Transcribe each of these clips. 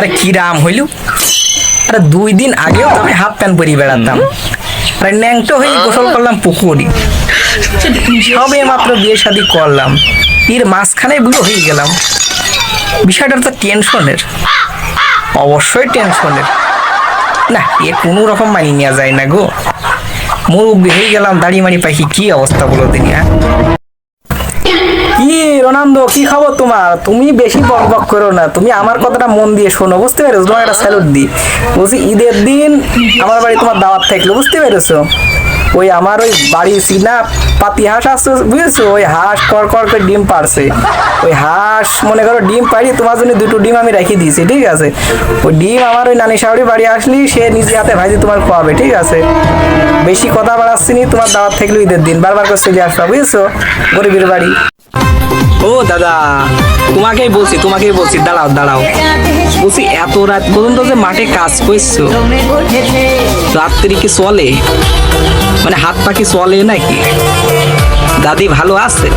আরে কি রাম হইল? আরে দুই দিন আগেও তো আমি হাফ প্যান্ট পরি বেড়াতাম। আরে ন্যাংটো হয়ে গোসল করলাম পুকুরি। সবে মাত্র বিয়ে শাদি করলাম। এর মাঝখানে বুড়ো হয়ে গেলাম। বিষয়টা তো টেনশনের। অবশ্যই টেনশনের। না, এ কোনো রকম মানি নেওয়া যায় না গো। মুরব্বী হয়ে গেলাম, দাড়ি মাড়ি পাখি, কি অবস্থা বলো দিন হ্যাঁ? কি রোনান্দ কি খবর তোমার? তুমি বেশি বক বক করো না। তুমি আমার কথাটা মন দিয়ে শোনো, বুঝতে পেরেছ? তোমার একটা স্যালুট দি বলছি, ঈদের দিন আমার বাড়ি তোমার দাওয়াত থাকল, বুঝতে পেরেছ? ওই আমার ওই বাড়ি সিনা পাতি হাঁস আসছে, বুঝেছ? ওই হাঁস কর কর করে ডিম পারছে ওই হাঁস, মনে করো ডিম পারি তোমার জন্য দুটো ডিম আমি রেখে দিয়েছি, ঠিক আছে? ওই ডিম আমার ওই নানি শাহরি বাড়ি আসলি, সে নিজে হাতে ভাইজি তোমার খাওয়াবে ঠিক আছে? বেশি কথা বাড়াচ্ছি নি তোমার দাওয়াত থাকলে ঈদের দিন, বারবার করে চলে আসবা, বুঝেছ? গরিবের বাড়ি। ও দাদা, তোমাকেই বলছি তোমাকেই বলছি, দাঁড়াও দাঁড়াও। বলছি, এত রাত পর্যন্ত যে মাঠে কাজ করছ রাত্রি কি চলে? মানে হাত পা কি চলে নাকি? দাদি ভালো আছে?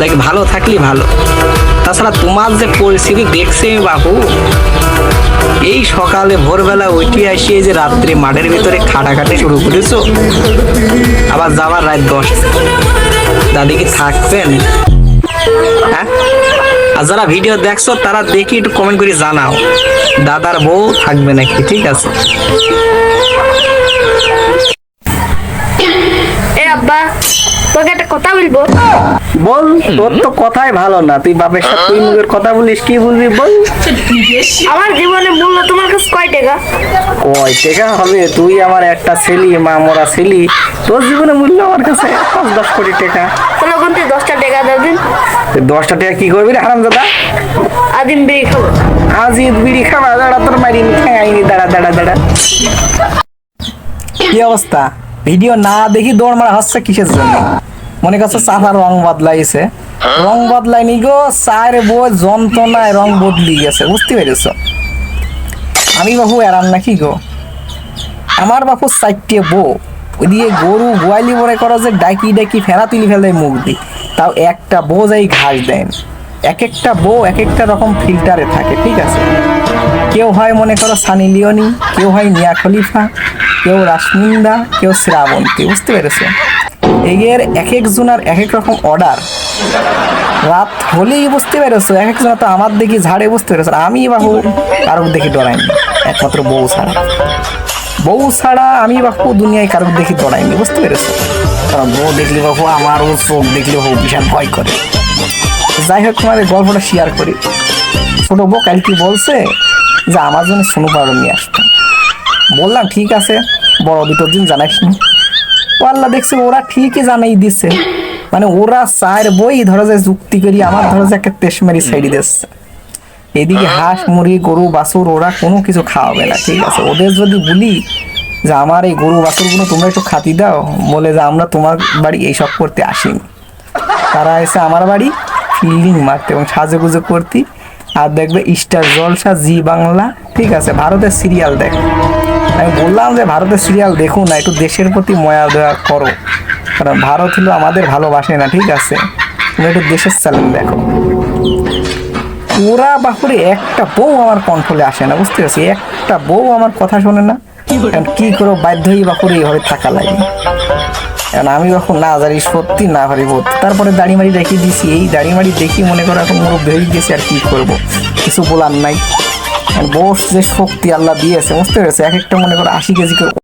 নাকি ভালো থাকলে ভালো। তাছাড়া তোমার যে পরিস্থিতি দেখছে বাবু, এই সকালে ভোরবেলা উঠে আসি এই যে রাত্রে মাঠের ভিতরে খাটাখাটি শুরু করেছ, আবার যাওয়ার রাত দশটা। দাদি কি থাকবেন? হ্যাঁ? আর যারা ভিডিও দেখছ, তারা দেখি একটু কমেন্ট করে জানাও। দাদার বউ থাকবে নাকি? ঠিক আছে। কথা বলব? বল তোর তো কথাই ভালো না। তুই বাপের সাথে তুই মুখের কথা বলিস কি বলবি বল? আমার জীবনে মূল্য তোমার কাছে কয় টাকা? কয় টাকা হবে? তুই আমার একটা ছেলি মা মোরা ছেলি। তোর জীবনে মূল্য আমার কাছে পাঁচ দশ কোটি টাকা। তাহলে ওখান থেকে দশটা টাকা দেবেন তুই দশটা টাকা কি করবি রে হারাম দাদা আদিম বিড়ি খাব। আজ ঈদ বিড়ি খাবা? দাঁড়া তোর মারিনি খাইনি দাঁড়া দাঁড়া দাঁড়া। কি অবস্থা? ভিডিও না দেখি দৌড় মারা হচ্ছে কিসের জন্য? মনে করছ চাফা রং বদলাইছে। রং বদলাইনি গো চার বই যন্ত্রণায় রং বদলি গেছে, বুঝতে পেরেছ? আমি বাবু এরাম নাকি গো? আমার বাপু চারটে বউ ওইদিকে গরু গোয়ালি মনে করো যে ডাকি ডাকি ফেরা তুলি ফেলে মুখ দি তাও একটা বউ যাই ঘাস দেন এক একটা বউ এক একটা রকম ফিল্টারে থাকে, ঠিক আছে? কেউ হয় মনে করো সানি লিওনি, কেউ হয় মিয়া খলিফা, কেউ রাসমিন্দা, কেউ শ্রাবন্তী, বুঝতে পেরেছ? এগের এক একজনের এক এক রকম অর্ডার রাত হলেই বুঝতে পেরেছ এক একজন তো আমার দেখি ঝাড়ে বুঝতে পেরেছ আমি বাহু কারোর দেখি ডরাইনি, একমাত্র বউ ছাড়া। বউ ছাড়া আমি বাপু দুনিয়ায় কারোর দেখি ডরাইনি, বুঝতে পেরেছ? কারণ বউ দেখলে বাপু আমারও চোখ দেখলে বাবু বিশাল ভয় করে। যাই হোক, তোমাদের গল্পটা শেয়ার করি। ছোট বউ কালকে বলছে যে, আমার জন্য সোনু পাউডার নিয়ে আসতে। বললাম, ঠিক আছে, বড় দুটোর দিন জানাইস নি আল্লাহ দেখছে ওরা ঠিকই জানাই দিছে। মানে ওরা চার বই ধরো যে যুক্তি করি আমার ধরো যে একটা তেসমারি সাইডে দিচ্ছে এদিকে হাঁস মুরগি গরু বাছুর ওরা কোনো কিছু খাওয়াবে না ঠিক আছে? ওদের যদি বলি যে আমার এই গরু বাছুরগুলো তোমরা একটু খাতি দাও বলে যে আমরা তোমার বাড়ি এইসব করতে আসিনি। তারা এসে আমার বাড়ি ফিল্ডিং মারতে এবং সাজুগুজু করতি। আর দেখবে স্টার জলসা জি বাংলা ঠিক আছে? ভারতের সিরিয়াল দেখ। আমি বললাম যে ভারতের সিরিয়াল দেখুন না, একটু দেশের প্রতি ময়া দেওয়া করো। কারণ ভারত হলো আমাদের ভালোবাসে না, ঠিক আছে? তুমি একটু দেশের চ্যানেল দেখো। ওরা বাপুরে একটা বউ আমার কন্ট্রোলে আসে না, বুঝতে পারছি? একটা বউ আমার কথা শোনে না এখন কি করো, বাধ্য হয়ে বাপুরে এইভাবে থাকা লাগে। কারণ আমি যখন না জানি সত্যি না পারি বোধ, তারপরে দাড়ি মাড়ি রেখে দিছি। এই দাড়ি মাড়ি দেখি মনে করো এখন মোর হয়ে গেছে, আর কি করব? কিছু বলার নাই। বস যে শক্তি আল্লাহ দিয়েছে বুঝতে পেরেছে এক একটা মনে করো আশি কেজি করে